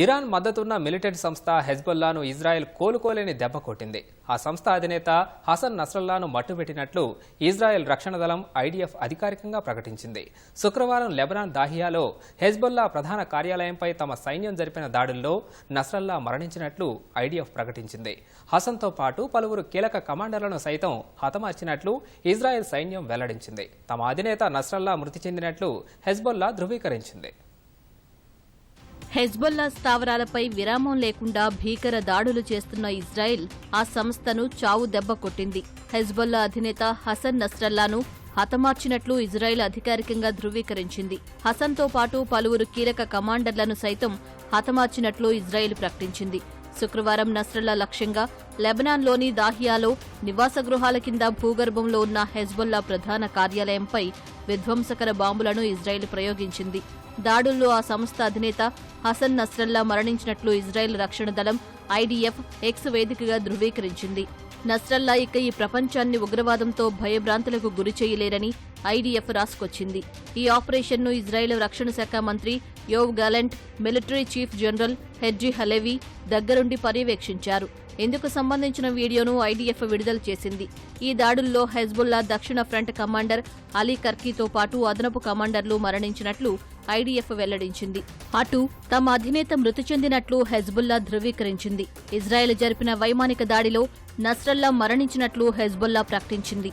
Iran మద్దతున్న militant సంస్థ హెజ్బుల్లాను Israel కోలుకోలేని దెబ్బ కొట్టింది. ఆ సంస్థ అధినేత హసన్ నస్రల్లాను మట్టుబెట్టినట్లు ఇజ్రాయెల్ రక్షణ దళం ఐడిఎఫ్ అధికారికంగా ప్రకటించింది. శుక్రవారం లెబనాన్ దాహియాలో హెజ్బుల్లా ప్రధాన కార్యాలయంపై తమ సైన్యం జరిపిన దాడుల్లో నస్రల్లా మరణించినట్లు ఐడిఎఫ్ ప్రకటించింది. హసన్తో పాటు పలువురు కీలక కమాండర్లను సైతం హతమార్చినట్లు ఇజ్రాయెల్ సైన్యం వెల్లడించింది. తమ అధినేత నస్రల్లా మృతి చెందినట్లు హెజ్బుల్లా ధృవీకరించింది. హెజ్బొల్లా స్థావరాలపై విరామం లేకుండా భీకర దాడులు చేస్తున్న ఇజ్రాయెల్ ఆ సంస్థను చావు దెబ్బ కొట్టింది. హెజ్బొల్లా అధినేత హసన్ నస్రల్లాను హతమార్చినట్లు ఇజ్రాయెల్ అధికారికంగా ధృవీకరించింది. హసన్తో పాటు పలువురు కీలక కమాండర్లను సైతం హతమార్చినట్లు ఇజ్రాయెల్ ప్రకటించింది. శుక్రవారం నస్రల్లా లక్ష్యంగా లెబనాన్లోని దాహియాలో నివాస గృహాల కింద భూగర్భంలో ఉన్న హెజ్బుల్లా ప్రధాన కార్యాలయంపై విధ్వంసకర బాంబులను ఇజ్రాయెల్ ప్రయోగించింది. దాడుల్లో ఆ సంస్థ అధినేత హసన్ నస్రల్లా మరణించినట్లు ఇజ్రాయెల్ రక్షణ దళం ఐడీఎఫ్ ఎక్స్ వేదికగా ధృవీకరించింది. నస్రల్లా ఇక ఈ ప్రపంచాన్ని ఉగ్రవాదంతో భయభ్రాంతులకు గురి చేయలేరని ఐడీఎఫ్ రాసుకొచ్చింది. ఈ ఆపరేషన్ను ఇజ్రాయెల్ రక్షణ శాఖ మంత్రి Yoav Gallant military chief general Herzi Halevi దగ్గరుండి పర్యవేక్షించారు. ఇందుకు సంబంధించిన వీడియోను ఐడీఎఫ్ విడుదల చేసింది. ఈ దాడుల్లో హెజ్బుల్లా దక్షిణ ఫ్రంట్ కమాండర్ అలీ కర్కీతో పాటు అదనపు కమాండర్లు మరణించినట్లు ఐడీఎఫ్ వెల్లడించింది. అటు తమ అధినేత మృతి చెందినట్లు హెజ్బుల్లా ధృవీకరించింది. ఇజ్రాయెల్ జరిపిన వైమానిక దాడిలో నస్రల్లా మరణించినట్లు హెజ్బుల్లా ప్రకటించింది.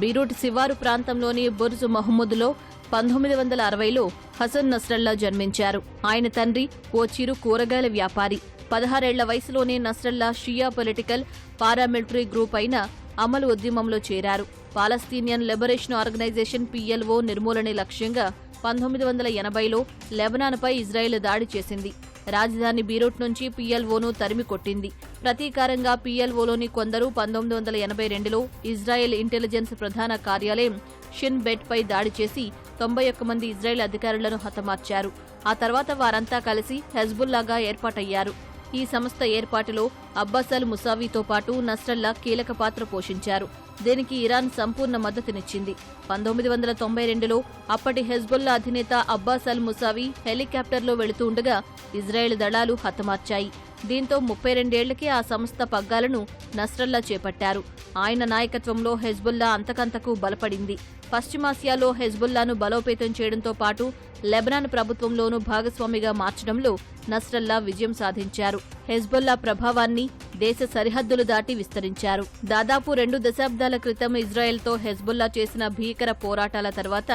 బీరూట్ శివారు ప్రాంతంలోని బుర్జ్ మహమ్మద్లో పంతొమ్మిది వందల అరవైలో హసన్ నస్రల్లా జన్మించారు. ఆయన తండ్రి ఓ చిరు కూరగాయల వ్యాపారి. పదహారేళ్ళ వయసులోనే Nasrallah Shia political paramilitary group అయిన అమలు ఉద్యమంలో చేరారు. పాలస్తీనియన్ లిబరేషన్ ఆర్గనైజేషన్ పీఎల్ఓ నిర్మూలనే లక్ష్యంగా పంతొమ్మిది వందల ఎనభైలో లెబనాన్పై ఇజ్రాయెల్ దాడి చేసింది. రాజధాని బీరూట్ నుంచి పిఎల్ఓను తరిమి కొట్టింది ప్రతీకారంగా పీఎల్ఓలోని కొందరు పంతొమ్మిది వందల ఎనభై రెండులో ఇజ్రాయెల్ ఇంటెలిజెన్స్ ప్రధాన కార్యాలయం షిన్ బెట్పై దాడి చేసి తొంభై ఒక్క మంది ఇజ్రాయెల్ అధికారులను హతమార్చారు. ఆ తర్వాత వారంతా కలిసి హెజ్బుల్లాగా ఏర్పాటయ్యారు. ఈ సంస్థ ఏర్పాటులో అబ్బాస్ అల్ ముసావీతో పాటు నస్రల్లా కీలక పాత్ర పోషించారు. దీనికి ఇరాన్ సంపూర్ణ మద్దతునిచ్చింది. పంతొమ్మిది వందల తొంభై రెండులో అప్పటి హెజ్బుల్లా అధినేత అబ్బాస్ అల్ ముసావి హెలికాప్టర్లో వెళుతూ ఉండగా ఇజ్రాయెల్ దళాలు హతమార్చాయి. దీంతో ముప్పై రెండేళ్ళకే ఆ సంస్థ పగ్గాలను నస్రల్లా చేపట్టారు. ఆయన నాయకత్వంలో హెజ్బుల్లా అంతకంతకు బలపడింది. పశ్చిమాసియాలో హెజ్బుల్లాను బలోపేతం చేయడంతో పాటు లెబనాన్ ప్రభుత్వంలోనూ భాగస్వామిగా మార్చడంలో నస్రల్లా విజయం సాధించారు. హెజ్బుల్లా ప్రభావాన్ని దేశ సరిహద్దులు దాటి విస్తరించారు. దాదాపు రెండు దశాబ్దాల క్రితం ఇజ్రాయెల్తో హెజ్బుల్లా చేసిన భీకర పోరాటాల తర్వాత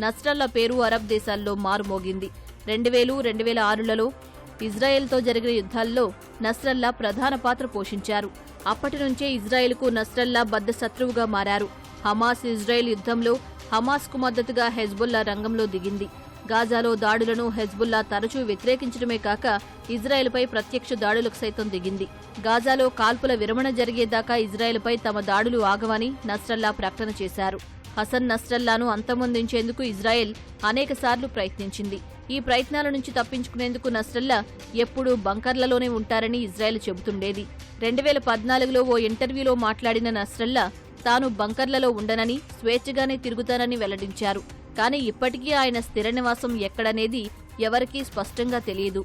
నస్రల్లా పేరు అరబ్ దేశాల్లో మారుమోగింది. రెండు వేలు రెండు వేల ఆరులలో ఇజ్రాయెల్తో జరిగిన యుద్ధాల్లో నస్రల్లా ప్రధాన పాత్ర పోషించారు. అప్పటి నుంచే ఇజ్రాయెల్కు నస్రల్లా బద్ద శత్రువుగా మారారు. హమాస్ ఇజ్రాయెల్ యుద్ధంలో హమాస్కు మద్దతుగా హెజ్బుల్లా రంగంలో దిగింది. గాజాలో దాడులను హెజ్బుల్లా తరచూ వ్యతిరేకించడమే కాక ఇజ్రాయెల్పై ప్రత్యక్ష దాడులకు సైతం దిగింది. గాజాలో కాల్పుల విరమణ జరిగేదాకా ఇజ్రాయెల్పై తమ దాడులు ఆగవని నస్రల్లా ప్రకటన చేశారు. హసన్ నస్రల్లాను అంతమొందించేందుకు ఇజ్రాయెల్ అనేకసార్లు ప్రయత్నించింది. ఈ ప్రయత్నాల నుంచి తప్పించుకునేందుకు నస్రల్లా ఎప్పుడూ బంకర్లలోనే ఉంటారని ఇజ్రాయెల్ చెబుతుండేది. రెండు వేల పద్నాలుగులో ఓ ఇంటర్వ్యూలో మాట్లాడిన నస్రల్లా తాను బంకర్లలో ఉండనని స్వేచ్ఛగానే తిరుగుతానని వెల్లడించారు. కానీ ఇప్పటికీ ఆయన స్థిర నివాసం ఎక్కడనేది ఎవరికీ స్పష్టంగా తెలియదు.